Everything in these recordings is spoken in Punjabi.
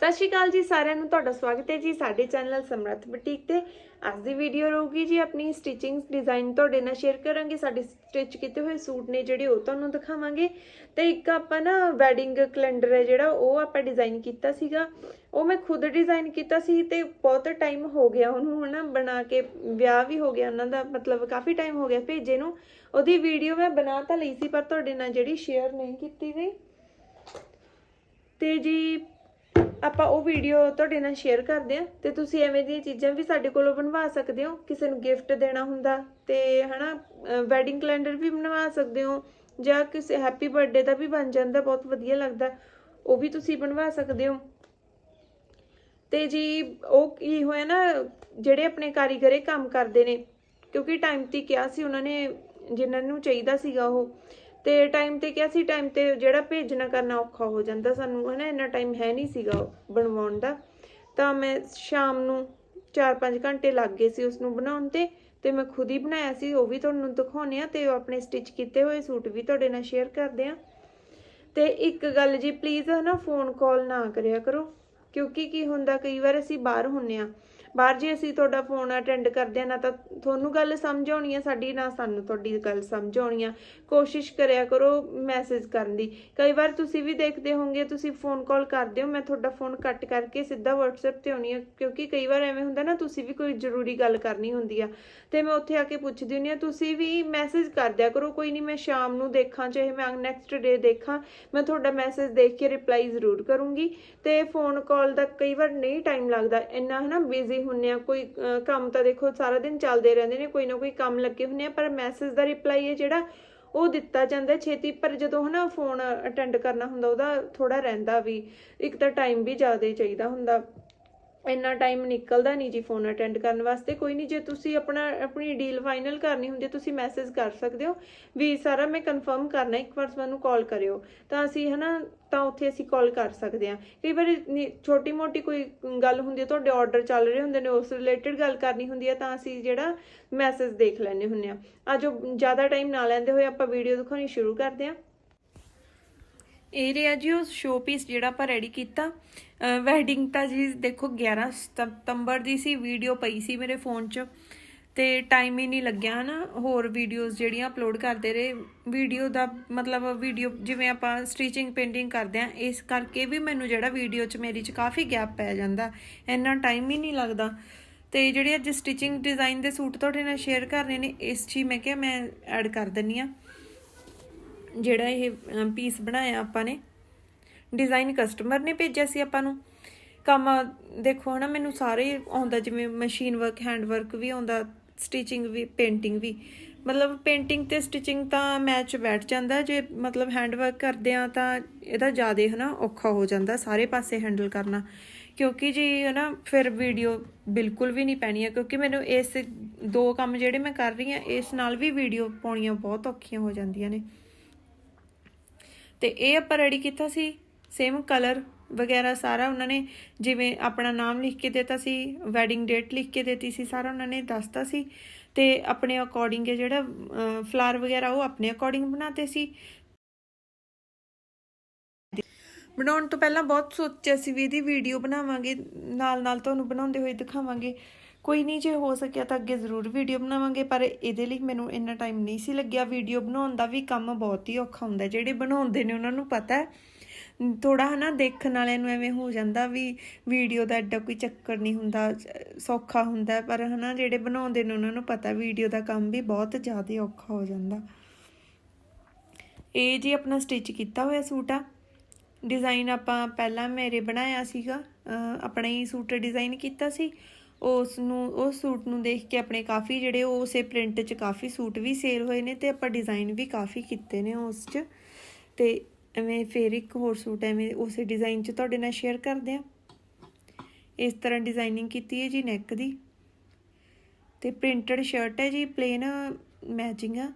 ਸਤਿ ਸ਼੍ਰੀ ਅਕਾਲ ਜੀ, ਸਾਰਿਆਂ ਨੂੰ ਤੁਹਾਡਾ ਸਵਾਗਤ ਹੈ ਜੀ ਸਾਡੇ ਚੈਨਲ ਸਮਰੱਥ ਬੁਟੀਕ ਤੇ। ਅੱਜ ਦੀ ਵੀਡੀਓ ਰਹੂਗੀ ਜੀ ਆਪਣੀ ਸਟਿਚਿੰਗ ਡਿਜ਼ਾਈਨ ਤੁਹਾਡੇ ਨਾਲ ਸ਼ੇਅਰ ਕਰਾਂਗੇ। ਸਾਡੇ ਸਟਿਚ ਕੀਤੇ ਹੋਏ ਸੂਟ ਨੇ ਜਿਹੜੇ ਉਹ ਤੁਹਾਨੂੰ ਦਿਖਾਵਾਂਗੇ। ਤੇ ਇੱਕ ਆਪਾਂ ਨਾ ਵੈਡਿੰਗ ਕੈਲੰਡਰ ਹੈ ਜਿਹੜਾ, ਉਹ ਆਪਾਂ ਡਿਜ਼ਾਈਨ ਕੀਤਾ ਸੀਗਾ। ਉਹ ਮੈਂ ਖੁਦ ਡਿਜ਼ਾਈਨ ਕੀਤਾ ਸੀ ਤੇ ਬਹੁਤ ਟਾਈਮ ਹੋ ਗਿਆ ਉਹਨੂੰ ਹਨਾ, ਬਣਾ ਕੇ ਵਿਆਹ ਵੀ ਹੋ ਗਿਆ ਉਹਨਾਂ ਦਾ, ਮਤਲਬ ਕਾਫੀ ਟਾਈਮ ਹੋ ਗਿਆ ਭੇਜੇ ਨੂੰ। ਉਹਦੀ ਵੀਡੀਓ ਮੈਂ ਬਣਾ ਤਾਂ ਲਈ ਸੀ, ਪਰ ਤੁਹਾਡੇ ਨਾਲ ਜਿਹੜੀ ਸ਼ੇਅਰ ਨਹੀਂ ਕੀਤੀ ਗਈ। ਤੇ ਜੀ ਆਪਾਂ ਉਹ ਵੀਡੀਓ ਤੁਹਾਡੇ ਨਾਲ ਸ਼ੇਅਰ ਕਰਦੇ ਆ ਤੇ ਤੁਸੀਂ ਐਵੇਂ ਦੀਆਂ ਚੀਜ਼ਾਂ ਵੀ ਸਾਡੇ ਕੋਲੋਂ ਬਣਵਾ ਸਕਦੇ ਹੋ। ਕਿਸੇ ਨੂੰ ਗਿਫਟ ਦੇਣਾ ਹੁੰਦਾ ਤੇ ਹਨਾ ਵੈਡਿੰਗ ਕੈਲੰਡਰ ਵੀ ਬਣਵਾ ਸਕਦੇ ਹੋ ਜਾਂ ਕਿਸੇ ਹੈਪੀ ਬਰਥਡੇ ਦਾ ਵੀ ਬਣ ਜਾਂਦਾ, ਬਹੁਤ ਵਧੀਆ ਲੱਗਦਾ, ਉਹ ਵੀ ਤੁਸੀਂ ਬਣਵਾ ਸਕਦੇ ਹੋ। ਤੇ ਜੀ ਉਹ ਕੀ ਹੋਇਆ ਨਾ, ਜਿਹੜੇ ਆਪਣੇ ਕਾਰੀਗਰ ਇਹ ਕੰਮ ਕਰਦੇ ਨੇ, ਕਿਉਂਕਿ ਟਾਈਮ ਤੇ ਕਿਹਾ ਸੀ ਉਹਨਾਂ ਨੇ, ਜਿਨ੍ਹਾਂ ਨੂੰ ਚਾਹੀਦਾ ਸੀਗਾ ਉਹ ਤੇ ਟਾਈਮ ਤੇ ਕਿਹਾ ਸੀ ਟਾਈਮ ਤੇ ਜਿਹੜਾ ਭੇਜਣਾ ਕਰਨਾ ਔਖਾ ਹੋ ਜਾਂਦਾ ਸਾਨੂੰ, ਹਨਾ, ਇੰਨਾ ਟਾਈਮ ਹੈ ਨਹੀਂ ਸੀਗਾ ਬਣਵਾਉਣ ਦਾ। ਤਾਂ ਮੈਂ ਸ਼ਾਮ ਨੂੰ 4-5 ਘੰਟੇ ਲੱਗ ਗਏ ਸੀ ਉਸ ਨੂੰ ਬਣਾਉਣ ਤੇ ਤੇ ਮੈਂ ਖੁਦ ਹੀ ਬਣਾਇਆ ਸੀ, ਉਹ ਵੀ ਤੁਹਾਨੂੰ ਦਿਖਾਉਣੇ ਆ ਤੇ ਉਹ ਆਪਣੇ ਸਟਿਚ ਕੀਤੇ ਹੋਏ ਸੂਟ ਵੀ ਤੁਹਾਡੇ ਨਾਲ ਸ਼ੇਅਰ ਕਰਦੇ ਆ ਤੇ ਇੱਕ ਗੱਲ ਜੀ ਪਲੀਜ਼ ਹਨਾ ਫੋਨ ਕਾਲ ਨਾ ਕਰਿਆ ਕਰੋ, ਕਿਉਂਕਿ ਕੀ ਹੁੰਦਾ, ਕਈ ਵਾਰ ਅਸੀਂ ਬਾਹਰ ਹੁੰਨੇ ਆ ਬਾਹਰ ਜੇ ਅਸੀਂ ਤੁਹਾਡਾ ਫੋਨ ਅਟੈਂਡ ਕਰਦੇ ਆ ਨਾ ਤਾਂ ਤੁਹਾਨੂੰ ਗੱਲ ਸਮਝ ਆਉਣੀ ਆ, ਸਾਡੀ, ਨਾ ਸਾਨੂੰ ਤੁਹਾਡੀ ਗੱਲ ਸਮਝ ਆਉਣੀ ਆ। ਕੋਸ਼ਿਸ਼ ਕਰਿਆ ਕਰੋ ਮੈਸੇਜ ਕਰਨ ਦੀ। ਕਈ ਵਾਰ ਤੁਸੀਂ ਵੀ ਦੇਖਦੇ ਹੋਵੋਗੇ, ਤੁਸੀਂ ਫੋਨ ਕਾਲ ਕਰਦੇ ਹੋ, ਮੈਂ ਤੁਹਾਡਾ ਫੋਨ ਕੱਟ ਕਰਕੇ ਸਿੱਧਾ WhatsApp ਤੇ ਆਉਣੀ ਆ, ਕਿਉਂਕਿ ਕਈ ਵਾਰ ਐਵੇਂ ਹੁੰਦਾ ਨਾ, ਤੁਸੀਂ ਵੀ ਕੋਈ ਜ਼ਰੂਰੀ ਗੱਲ ਕਰਨੀ ਹੁੰਦੀ ਆ। ਤੇ ਮੈਂ ਉੱਥੇ ਆ ਕੇ ਪੁੱਛਦੀ ਹੁੰਦੀ ਆ, ਤੁਸੀਂ ਵੀ ਮੈਸੇਜ ਕਰ ਦਿਆ ਕਰੋ, ਕੋਈ ਨਹੀਂ ਮੈਂ ਸ਼ਾਮ ਨੂੰ ਦੇਖਾਂ, ਚਾਹੇ ਮੈਂ ਨੈਕਸਟ ਡੇ ਦੇਖਾਂ, ਮੈਂ ਤੁਹਾਡਾ ਮੈਸੇਜ ਦੇਖ ਕੇ ਰਿਪਲਾਈ ਜ਼ਰੂਰ ਕਰੂੰਗੀ। ਤੇ ਫੋਨ ਕਾਲ ਦਾ ਕਈ ਵਾਰ ਨਹੀਂ ਟਾਈਮ ਲੱਗਦਾ, ਇੰਨਾ ਹਨਾ ਬਿਜ਼ੀ ਹੁੰਨੇ ਆ, ਕੋਈ ਕੰਮ ਤਾਂ ਦੇਖੋ ਸਾਰਾ ਦਿਨ ਚੱਲਦੇ ਰਹਿੰਦੇ ਨੇ, ਕੋਈ ਨਾ ਕੋਈ ਕੰਮ ਲੱਗੇ ਹੁੰਨੇ ਆ, ਪਰ ਮੈਸੇਜ ਦਾ ਰਿਪਲਾਈ ਹੈ ਜਿਹੜਾ ਉਹ ਦਿੱਤਾ ਜਾਂਦਾ ਛੇਤੀ, ਪਰ ਜਦੋਂ ਹਨਾ ਫੋਨ ਅਟੈਂਡ ਕਰਨਾ ਹੁੰਦਾ, ਉਹਦਾ ਥੋੜਾ ਰਹਿੰਦਾ ਵੀ, ਇੱਕ ਤਾਂ ਟਾਈਮ ਵੀ ਜ਼ਿਆਦਾ ਚਾਹੀਦਾ ਹੁੰਦਾ। ਇੰਨਾ ਟਾਈਮ ਨਿਕਲਦਾ ਨਹੀਂ ਜੀ ਫੋਨ ਅਟੈਂਡ ਕਰਨ ਵਾਸਤੇ। ਕੋਈ ਨਹੀਂ, ਜੇ ਤੁਸੀਂ ਆਪਣਾ, ਆਪਣੀ ਡੀਲ ਫਾਈਨਲ ਕਰਨੀ ਹੁੰਦੀ ਤੁਸੀਂ ਮੈਸੇਜ ਕਰ ਸਕਦੇ ਹੋ ਵੀ ਸਾਰਾ ਮੈਂ ਕਨਫਰਮ ਕਰਨਾ, ਇੱਕ ਵਾਰ ਸਾਨੂੰ ਕਾਲ ਕਰਿਓ। ਤਾਂ ਅਸੀਂ ਹਨਾ, ਤਾਂ ਉੱਥੇ ਅਸੀਂ ਕਾਲ ਕਰ ਸਕਦੇ ਹਾਂ। ਕਈ ਵਾਰ ਛੋਟੀ ਮੋਟੀ ਕੋਈ ਗੱਲ ਹੁੰਦੀ ਹੈ, ਤੁਹਾਡੇ ਆਰਡਰ ਚੱਲ ਰਹੇ ਹੁੰਦੇ ਨੇ, ਉਸ ਰਿਲੇਟਡ ਗੱਲ ਕਰਨੀ ਹੁੰਦੀ ਹੈ, ਤਾਂ ਅਸੀਂ ਜਿਹੜਾ ਮੈਸੇਜ ਦੇਖ ਲੈਣੇ ਹੁੰਦੇ ਆ ਅੱਜ ਜ਼ਿਆਦਾ ਟਾਈਮ ਨਾ ਲੈਂਦੇ ਹੋਏ ਆਪਾਂ ਵੀਡੀਓ ਦਿਖਾਉਣੀ ਸ਼ੁਰੂ ਕਰਦੇ ਹਾਂ। ਇਹ ਰਿਹਾ ਜੀ ਉਹ ਸ਼ੋਪੀਸ ਜਿਹੜਾ ਆਪਾਂ ਰੈਡੀ ਕੀਤਾ। ਵੈਡਿੰਗ ਤਾਂ ਜੀ ਦੇਖੋ 11 ਸਤੰਬਰ ਦੀ ਸੀ ਵੀਡੀਓ ਪਈ ਸੀ ਮੇਰੇ ਫੋਨ 'ਚ। ਤੇ ਟਾਈਮ ਹੀ ਨਹੀਂ ਲੱਗਿਆ ਹਨਾ, ਹੋਰ ਵੀਡੀਓਜ਼ ਜਿਹੜੀਆਂ ਅਪਲੋਡ ਕਰਦੇ ਰਹੇ। ਵੀਡੀਓ ਦਾ ਮਤਲਬ ਵੀਡੀਓ ਜਿਵੇਂ ਆਪਾਂ ਸਟਿਚਿੰਗ ਪੇਂਟਿੰਗ ਕਰਦੇ ਆ ਇਸ ਕਰਕੇ ਵੀ ਮੈਨੂੰ ਜਿਹੜਾ ਵੀਡੀਓ 'ਚ ਮੇਰੀ 'ਚ ਕਾਫੀ ਗੈਪ ਪੈ ਜਾਂਦਾ। ਇੰਨਾ ਟਾਈਮ ਹੀ ਨਹੀਂ ਲੱਗਦਾ। ਤੇ ਜਿਹੜੇ ਅੱਜ ਸਟਿਚਿੰਗ ਡਿਜ਼ਾਈਨ ਦੇ ਸੂਟ ਤੁਹਾਡੇ ਨਾਲ ਸ਼ੇਅਰ ਕਰਨੇ ਨੇ, ਇਸ 'ਚ ਹੀ ਮੈਂ ਕਿਹਾ ਮੈਂ ਐਡ ਕਰ ਦਿੰਨੀ ਆ ਜਿਹੜਾ ਇਹ ਪੀਸ ਬਣਾਇਆ ਆਪਾਂ ਨੇ। ਡਿਜ਼ਾਈਨ ਕਸਟਮਰ ਨੇ ਭੇਜਿਆ ਸੀ ਆਪਾਂ ਨੂੰ। ਕੰਮ ਦੇਖੋ ਹਨਾ, ਮੈਨੂੰ ਸਾਰੇ ਆਉਂਦਾ, ਜਿਵੇਂ ਮਸ਼ੀਨ ਵਰਕ ਹੈਂਡ ਵਰਕ ਵੀ ਆਉਂਦਾ ਸਟਿਚਿੰਗ ਵੀ ਪੇਂਟਿੰਗ ਵੀ। ਮਤਲਬ ਪੇਂਟਿੰਗ ਤੇ ਸਟਿਚਿੰਗ ਤਾਂ ਮੈਚ ਬੈਠ ਜਾਂਦਾ, ਜੇ ਮਤਲਬ ਹੈਂਡ ਵਰਕ ਕਰਦੇ ਆ ਤਾਂ ਇਹਦਾ ਜ਼ਿਆਦਾ ਹਨਾ ਔਖਾ ਹੋ ਜਾਂਦਾ ਸਾਰੇ ਪਾਸੇ ਹੈਂਡਲ ਕਰਨਾ। ਕਿਉਂਕਿ ਜੀ ਹਨਾ, ਫਿਰ ਵੀਡੀਓ ਬਿਲਕੁਲ ਵੀ ਨਹੀਂ ਪੈਣੀ ਹੈ ਕਿਉਂਕਿ ਮੈਨੂੰ ਇਸ ਦੋ ਕੰਮ ਜਿਹੜੇ ਮੈਂ ਕਰ ਰਹੀ ਹਾਂ, ਇਸ ਨਾਲ ਵੀ ਵੀਡੀਓ ਪਾਉਣੀਆਂ ਬਹੁਤ ਔਖੀਆਂ ਹੋ ਜਾਂਦੀਆਂ ਨੇ। ਤੇ ਇਹ ਆਪਾਂ ਰੈਡੀ ਕੀਤਾ ਸੀ। ਸੇਮ ਕਲਰ ਵਗੈਰਾ ਸਾਰਾ ਉਹਨਾਂ ਨੇ, ਜਿਵੇਂ ਆਪਣਾ ਨਾਮ ਲਿਖ ਕੇ ਦਿੱਤਾ ਸੀ ਵੈਡਿੰਗ ਡੇਟ ਲਿਖ ਕੇ ਦਿੱਤੀ ਸੀ, ਸਾਰਾ ਉਹਨਾਂ ਨੇ ਦੱਸਤਾ ਸੀ। ਤੇ ਆਪਣੇ ਅਕੋਰਡਿੰਗ ਜਿਹੜਾ ਫਲਾਰ ਵਗੈਰਾ, ਉਹ ਆਪਣੇ ਅਕੋਰਡਿੰਗ ਬਣਾਤੇ ਸੀ। ਬਣਾਉਣ ਤੋਂ ਪਹਿਲਾਂ ਬਹੁਤ ਸੋਚਿਆ ਸੀ ਵੀ ਇਹਦੀ ਵੀਡੀਓ ਬਣਾਵਾਂਗੇ ਨਾਲ ਨਾਲ ਤੁਹਾਨੂੰ ਬਣਾਉਂਦੇ ਹੋਏ ਦਿਖਾਵਾਂਗੇ। ਕੋਈ ਨਹੀਂ, ਜੇ ਹੋ ਸਕਿਆ ਤਾਂ ਅੱਗੇ ਜ਼ਰੂਰ ਵੀਡੀਓ ਬਣਾਵਾਂਗੇ, ਪਰ ਇਹਦੇ ਲਈ ਮੈਨੂੰ ਇੰਨਾ ਟਾਈਮ ਨਹੀਂ ਸੀ ਲੱਗਿਆ। ਵੀਡੀਓ ਬਣਾਉਣ ਦਾ ਵੀ ਕੰਮ ਬਹੁਤ ਹੀ ਔਖਾ ਹੁੰਦਾ, ਜਿਹੜੇ ਬਣਾਉਂਦੇ ਨੇ ਉਹਨਾਂ ਨੂੰ ਪਤਾ ਹੈ। ਥੋੜਾ ਹਨਾ, ਦੇਖਣ ਵਾਲਿਆਂ ਨੂੰ ਐਵੇਂ ਹੋ ਜਾਂਦਾ ਵੀ ਵੀਡੀਓ ਦਾ ਐਡਾ ਕੋਈ ਚੱਕਰ ਨਹੀਂ ਹੁੰਦਾ, ਸੌਖਾ ਹੁੰਦਾ, ਪਰ ਹਨਾ, ਜਿਹੜੇ ਬਣਾਉਂਦੇ ਨੇ ਉਹਨਾਂ ਨੂੰ ਪਤਾ, ਵੀਡੀਓ ਦਾ ਕੰਮ ਵੀ ਬਹੁਤ ਜ਼ਿਆਦਾ ਔਖਾ ਹੋ ਜਾਂਦਾ। ਇਹ ਜੀ ਆਪਣਾ ਸਟਿਚ ਕੀਤਾ ਹੋਇਆ ਸੂਟ ਆ। ਡਿਜ਼ਾਈਨ ਆਪਾਂ ਪਹਿਲਾਂ ਮੇਰੇ ਬਣਾਇਆ ਸੀਗਾ ਆਪਣਾ ਹੀ ਸੂਟ ਡਿਜ਼ਾਈਨ ਕੀਤਾ ਸੀ। ਉਸ ਨੂੰ, ਉਸ ਸੂਟ ਨੂੰ ਦੇਖ ਕੇ ਆਪਣੇ ਕਾਫੀ ਜਿਹੜੇ ਉਸੇ ਪ੍ਰਿੰਟ 'ਚ ਕਾਫੀ ਸੂਟ ਵੀ ਸੇਲ ਹੋਏ ਨੇ ਤੇ ਆਪਾਂ ਡਿਜ਼ਾਈਨ ਵੀ ਕਾਫੀ ਕੀਤੇ ਨੇ ਉਸ 'ਚ। ਤੇ ਐਵੇਂ ਫੇਰ ਇੱਕ ਹੋਰ ਸੂਟ ਐਵੇਂ ਉਸੇ ਡਿਜ਼ਾਈਨ 'ਚ ਤੁਹਾਡੇ ਨਾਲ ਸ਼ੇਅਰ ਕਰਦੇ ਆ ਇਸ ਤਰ੍ਹਾਂ ਡਿਜ਼ਾਈਨਿੰਗ ਕੀਤੀ ਹੈ ਜੀ ਨੈਕ ਦੀ। ਤੇ ਪ੍ਰਿੰਟਡ ਸ਼ਰਟ ਹੈ ਜੀ ਪਲੇਨ ਮੈਚਿੰਗ ਆ।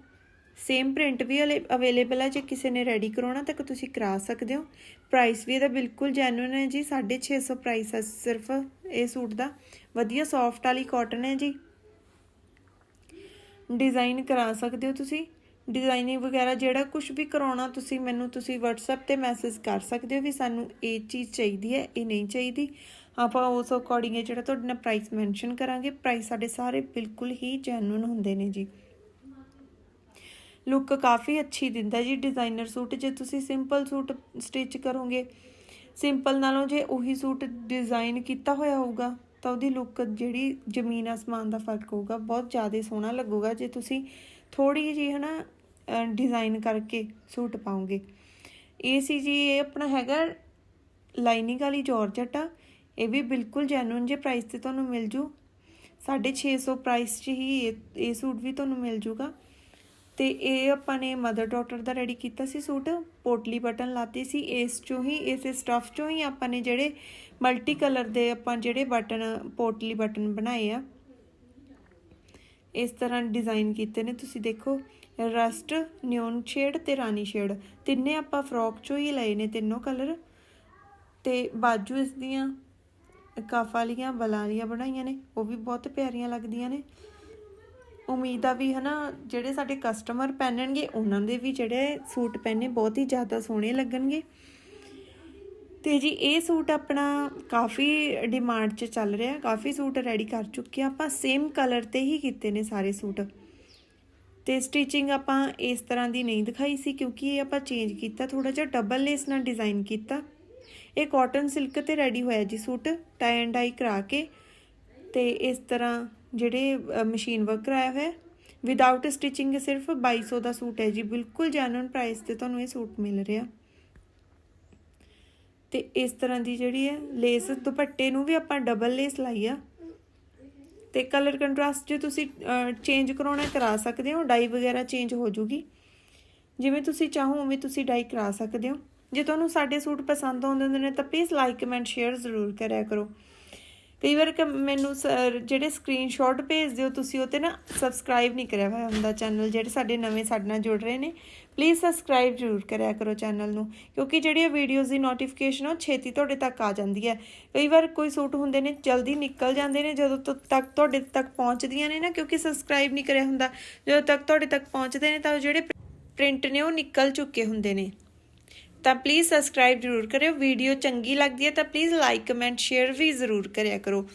ਸੇਮ ਪ੍ਰਿੰਟ ਵੀ ਅਵੇਲੇਬਲ ਹੈ ਜੇ ਕਿਸੇ ਨੇ ਰੈਡੀ ਕਰਾਉਣਾ ਤਾਂ ਤੁਸੀਂ ਕਰਾ ਸਕਦੇ ਹੋ। ਪ੍ਰਾਈਸ ਵੀ ਇਹਦਾ ਬਿਲਕੁਲ ਜੈਨੂਇਨ ਹੈ ਜੀ 650 ਪ੍ਰਾਈਸ ਹੈ ਸਿਰਫ ਇਹ ਸੂਟ ਦਾ। ਵਧੀਆ ਸੌਫਟ ਵਾਲੀ ਕਾਟਨ ਹੈ ਜੀ। ਡਿਜ਼ਾਈਨ ਕਰਾ ਸਕਦੇ ਹੋ ਤੁਸੀਂ। ਡਿਜ਼ਾਈਨਿੰਗ ਵਗੈਰਾ ਜਿਹੜਾ ਕੁਝ ਵੀ ਕਰਾਉਣਾ ਤੁਸੀਂ, ਮੈਨੂੰ ਤੁਸੀਂ WhatsApp ਤੇ ਮੈਸੇਜ ਕਰ ਸਕਦੇ ਹੋ ਵੀ ਸਾਨੂੰ ਇਹ ਚੀਜ਼ ਚਾਹੀਦੀ ਹੈ, ਇਹ ਨਹੀਂ ਚਾਹੀਦੀ। ਆਪਾਂ ਉਸ ਅਕੋਰਡਿੰਗ ਜਿਹੜਾ ਤੁਹਾਡੇ ਨਾਲ ਪ੍ਰਾਈਸ ਮੈਂਸ਼ਨ ਕਰਾਂਗੇ। ਪ੍ਰਾਈਸ ਸਾਡੇ ਸਾਰੇ ਬਿਲਕੁਲ ਹੀ ਜੈਨੂਨ ਹੁੰਦੇ ਨੇ ਜੀ। ਲੁੱਕ ਕਾਫੀ ਅੱਛੀ ਦਿੰਦਾ ਜੀ ਡਿਜ਼ਾਈਨਰ ਸੂਟ। ਜੇ ਤੁਸੀਂ ਸਿੰਪਲ ਸੂਟ ਸਟਿਚ ਕਰੋਗੇ ਸਿੰਪਲ ਨਾਲੋਂ ਜੇ ਉਹੀ ਸੂਟ ਡਿਜ਼ਾਈਨ ਕੀਤਾ ਹੋਇਆ ਹੋਊਗਾ, ਤਾਂ ਉਹਦੀ ਲੁੱਕ ਜਿਹੜੀ ਜ਼ਮੀਨ ਆਸਮਾਨ ਦਾ ਫ਼ਰਕ ਹੋਊਗਾ, ਬਹੁਤ ਜ਼ਿਆਦਾ ਸੋਹਣਾ ਲੱਗੂਗਾ। ਜੇ ਤੁਸੀਂ ਥੋੜੀ ਜਿਹੀ ਹਨਾ ਡਿਜ਼ਾਈਨ ਕਰਕੇ ਸੂਟ ਪਾਉਂਗੇ ਇਹ ਸੀ ਜੀ, ਇਹ ਆਪਣਾ ਹੈਗਾ ਲਾਈਨਿੰਗ ਵਾਲੀ ਜਾਰਜਟ ਆ ਇਹ ਵੀ ਬਿਲਕੁਲ ਜੈਨੂਨ ਜੇ ਪ੍ਰਾਈਸ ਤੇ ਤੁਹਾਨੂੰ ਮਿਲ ਜੂ। 650 ਪ੍ਰਾਈਸ 'ਚ ਹੀ ਇਹ ਇਹ ਸੂਟ ਵੀ ਤੁਹਾਨੂੰ ਮਿਲ ਜੂਗਾ। ਤੇ ਇਹ ਆਪਾਂ ਨੇ ਮਦਰ ਡਾਟਰ ਦਾ ਰੈਡੀ ਕੀਤਾ ਸੀ ਸੂਟ। ਪੋਟਲੀ ਬਟਨ ਲਾਤੇ ਸੀ, ਇਸ ਚੋਂ ਹੀ, ਇਸੇ ਸਟਫ ਚੋਂ ਹੀ ਆਪਾਂ ਨੇ ਜਿਹੜੇ ਮਲਟੀ ਕਲਰ ਦੇ ਆਪਾਂ ਜਿਹੜੇ ਬਟਨ, ਪੋਟਲੀ ਬਟਨ ਬਣਾਏ ਆ। ਇਸ ਤਰ੍ਹਾਂ ਡਿਜ਼ਾਈਨ ਕੀਤੇ ਨੇ। ਤੁਸੀਂ ਦੇਖੋ ਰਸਟ ਨਿਓਨ ਸ਼ੇਡ ਤੇ ਰਾਣੀ ਸ਼ੇਡ ਤਿੰਨੇ ਆਪਾਂ ਫਰੋਕ ਚੋਂ ਹੀ ਲਏ ਨੇ, ਤਿੰਨੋਂ ਕਲਰ ਤੇ ਬਾਜੂ ਇਸ ਦੀਆਂ ਕਾਫ ਵਾਲੀਆਂ, ਬਲਾਂ ਵਾਲੀਆਂ ਬਣਾਈਆਂ ਨੇ। ਉਹ ਵੀ ਬਹੁਤ ਪਿਆਰੀਆਂ ਲੱਗਦੀਆਂ ਨੇ। ਉਮੀਦ ਆ ਵੀ ਹਨਾ, ਜਿਹੜੇ ਸਾਡੇ ਕਸਟਮਰ ਪਹਿਨਣਗੇ, ਉਹਨਾਂ ਦੇ ਵੀ ਜਿਹੜੇ ਸੂਟ ਪਹਿਨੇ ਬਹੁਤ ਹੀ ਜ਼ਿਆਦਾ ਸੋਹਣੇ ਲੱਗਣਗੇ। ਤੇ ਜੀ, ਇਹ ਸੂਟ ਆਪਣਾ ਕਾਫੀ ਡਿਮਾਂਡ 'ਚ ਚੱਲ ਰਿਹਾ, ਕਾਫੀ ਸੂਟ ਰੈਡੀ ਕਰ ਚੁੱਕੇ ਆਪਾਂ ਸੇਮ ਕਲਰ ਤੇ ਹੀ ਕੀਤੇ ਨੇ ਸਾਰੇ ਸੂਟ। ਤੇ ਸਟਿਚਿੰਗ ਆਪਾਂ ਇਸ ਤਰ੍ਹਾਂ ਦੀ ਨਹੀਂ ਦਿਖਾਈ ਸੀ, ਕਿਉਂਕਿ ਇਹ ਆਪਾਂ ਚੇਂਜ ਕੀਤਾ ਥੋੜਾ ਜਿਹਾ ਡਬਲ ਲੇਸ ਨਾਲ ਡਿਜ਼ਾਈਨ ਕੀਤਾ। ਇਹ ਕਾਟਨ ਸਿਲਕ ਤੇ ਰੈਡੀ ਹੋਇਆ ਜੀ ਸੂਟ ਟਾਈ ਐਂਡ ਡਾਈ ਕਰਾ ਕੇ। ਤੇ ਇਸ ਤਰ੍ਹਾਂ ਜਿਹੜੇ ਮਸ਼ੀਨ ਵਰਕ ਕਰਾਇਆ ਹੋਇਆ ਵਿਦਆਊਟ ਸਟਿਚਿੰਗ ਸਿਰਫ 2200 ਦਾ ਸੂਟ ਹੈ ਜੀ। ਬਿਲਕੁਲ ਜੈਨੂਨ ਪ੍ਰਾਈਸ ਤੇ ਤੁਹਾਨੂੰ ਇਹ ਸੂਟ ਮਿਲ ਰਿਹਾ। ਤੇ ਇਸ ਤਰ੍ਹਾਂ ਦੀ ਜਿਹੜੀ ਹੈ ਲੇਸ ਦੁਪੱਟੇ ਨੂੰ ਵੀ ਆਪਾਂ ਡਬਲ ਲੇਸ ਲਾਈ ਆ। ਤੇ ਕਲਰ ਕੰਟਰਾਸਟ ਜੇ ਤੁਸੀਂ ਚੇਂਜ ਕਰਾਉਣਾ ਕਰਾ ਸਕਦੇ ਹੋ ਡਾਈ ਵਗੈਰਾ ਚੇਂਜ ਹੋ ਜੂਗੀ। ਜਿਵੇਂ ਤੁਸੀਂ ਚਾਹੋ, ਉਵੇਂ ਤੁਸੀਂ ਡਾਈ ਕਰਾ ਸਕਦੇ ਹੋ। ਜੇ ਤੁਹਾਨੂੰ ਸਾਡੇ ਸੂਟ ਪਸੰਦ ਆਉਂਦੇ ਹੁੰਦੇ ਨੇ ਤਾਂ ਪਲੀਜ਼ ਲਾਈਕ ਕਮੈਂਟ ਸ਼ੇਅਰ ਜ਼ਰੂਰ ਕਰਿਆ ਕਰੋ। ਕਈ ਵਾਰ ਕ- ਮੈਨੂੰ ਸ- ਜਿਹੜੇ ਸਕਰੀਨਸ਼ਾਟ ਭੇਜਦੇ ਹੋ ਤੁਸੀਂ, ਉਹ ਤੇ ਨਾ ਸਬਸਕ੍ਰਾਈਬ ਨਹੀਂ ਕਰਿਆ ਹੋਇਆ ਹੁੰਦਾ ਚੈਨਲ ਜਿਹੜੇ ਸਾਡੇ ਨਵੇਂ ਸਾਡੇ ਨਾਲ ਜੁੜ ਰਹੇ ਨੇ ਪਲੀਜ਼ ਸਬਸਕ੍ਰਾਈਬ ਜ਼ਰੂਰ ਕਰਿਆ ਕਰੋ ਚੈਨਲ ਨੂੰ, ਕਿਉਂਕਿ ਜਿਹੜੀਆਂ ਵੀਡੀਓਜ਼ ਦੀ ਨੋਟੀਫਿਕੇਸ਼ਨ ਉਹ ਛੇਤੀ ਤੁਹਾਡੇ ਤੱਕ ਆ ਜਾਂਦੀ ਹੈ। ਕਈ ਵਾਰ ਕੋਈ ਸੂਟ ਹੁੰਦੇ ਨੇ, ਜਲਦੀ ਨਿਕਲ ਜਾਂਦੇ ਨੇ, ਜਦੋਂ ਤੋਂ ਤੱਕ ਤੁਹਾਡੇ ਤੱਕ ਪਹੁੰਚਦੀਆਂ ਨੇ ਨਾ, ਕਿਉਂਕਿ ਸਬਸਕ੍ਰਾਈਬ ਨਹੀਂ ਕਰਿਆ ਹੁੰਦਾ, ਜਦੋਂ ਤੱਕ ਤੁਹਾਡੇ ਤੱਕ ਪਹੁੰਚਦੇ ਨੇ, ਤਾਂ ਉਹ ਜਿਹੜੇ ਪ੍ਰਿੰਟ ਨੇ, ਉਹ ਨਿਕਲ ਚੁੱਕੇ ਹੁੰਦੇ ਨੇ। ਤਾਂ ਪਲੀਜ਼ ਸਬਸਕ੍ਰਾਈਬ ਜ਼ਰੂਰ ਕਰਿਓ। ਵੀਡੀਓ ਚੰਗੀ ਲੱਗਦੀ ਹੈ ਤਾਂ ਪਲੀਜ਼ ਲਾਈਕ ਕਮੈਂਟ ਸ਼ੇਅਰ ਵੀ ਜ਼ਰੂਰ ਕਰਿਆ ਕਰੋ।